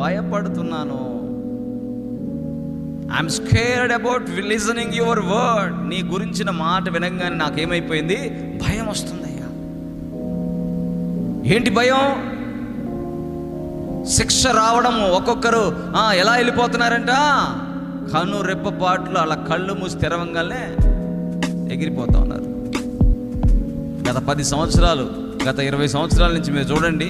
భయపడుతున్నాను. I'm scared about listening your word నీ గురించిన మాట వినగానే నాకేమైపోయింది? భయం వస్తుందయ్యా ఏంటి భయం? శిక్ష రావడం ఒక్కొక్కరు ఎలా వెళ్ళిపోతున్నారంట? కను రెప్పపాట్లు అలా కళ్ళు మూసి తెరవంగానే ఎగిరిపోతా ఉన్నారు. గత పది సంవత్సరాలు గత ఇరవై సంవత్సరాల నుంచి మీరు చూడండి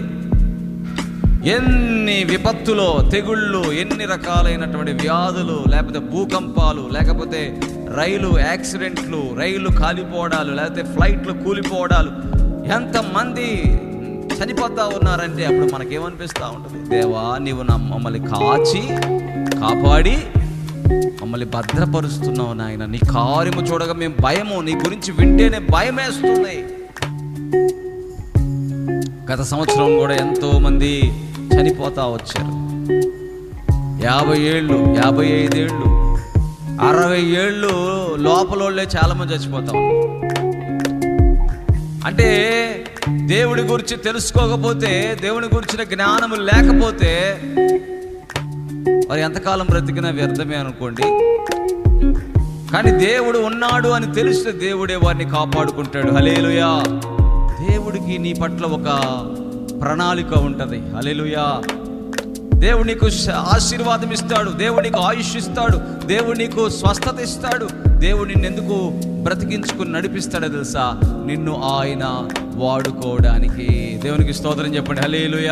ఎన్ని విపత్తులో తెగుళ్ళు ఎన్ని రకాలైనటువంటి వ్యాధులు లేకపోతే భూకంపాలు లేకపోతే రైలు యాక్సిడెంట్లు రైలు కాలిపోవడాలు లేకపోతే ఫ్లైట్లు కూలిపోవడాలు ఎంతమంది చనిపోతా ఉన్నారంటే అప్పుడు మనకేమనిపిస్తూ ఉంటుంది? దేవా నీవు నా మమ్మల్ని కాచి కాపాడి మమ్మల్ని భద్రపరుస్తున్నావు నాయన. నీ కార్యము చూడగా మేము భయము నీ గురించి వింటేనే భయం వేస్తుంది గత సంవత్సరం కూడా ఎంతోమంది చనిపోతా వచ్చారు. యాభై ఏళ్ళు యాభై ఐదేళ్ళు అరవై ఏళ్ళు లోపల చాలామంది చచ్చిపోతాం అంటే దేవుడి గురించి తెలుసుకోకపోతే దేవుని గురించిన జ్ఞానము లేకపోతే వారు ఎంతకాలం బ్రతికినా వ్యర్థమే అనుకోండి. కానీ దేవుడు ఉన్నాడు అని తెలిస్తే దేవుడే వారిని కాపాడుకుంటాడు. హలేలుయా దేవుడికి నీ పట్ల ఒక ప్రణాళిక ఉంటుంది. అలెలుయా దేవుడు నీకు ఆశీర్వాదం ఇస్తాడు. దేవుడు నీకు ఆయుష్ ఇస్తాడు. దేవుడు నీకు స్వస్థత ఇస్తాడు. దేవుడు నిన్ను ఎందుకు బ్రతికించుకుని నడిపిస్తాడో తెలుసా? నిన్ను ఆయన వాడుకోవడానికి. దేవునికి స్తోత్రం చెప్పండి. హలేలుయా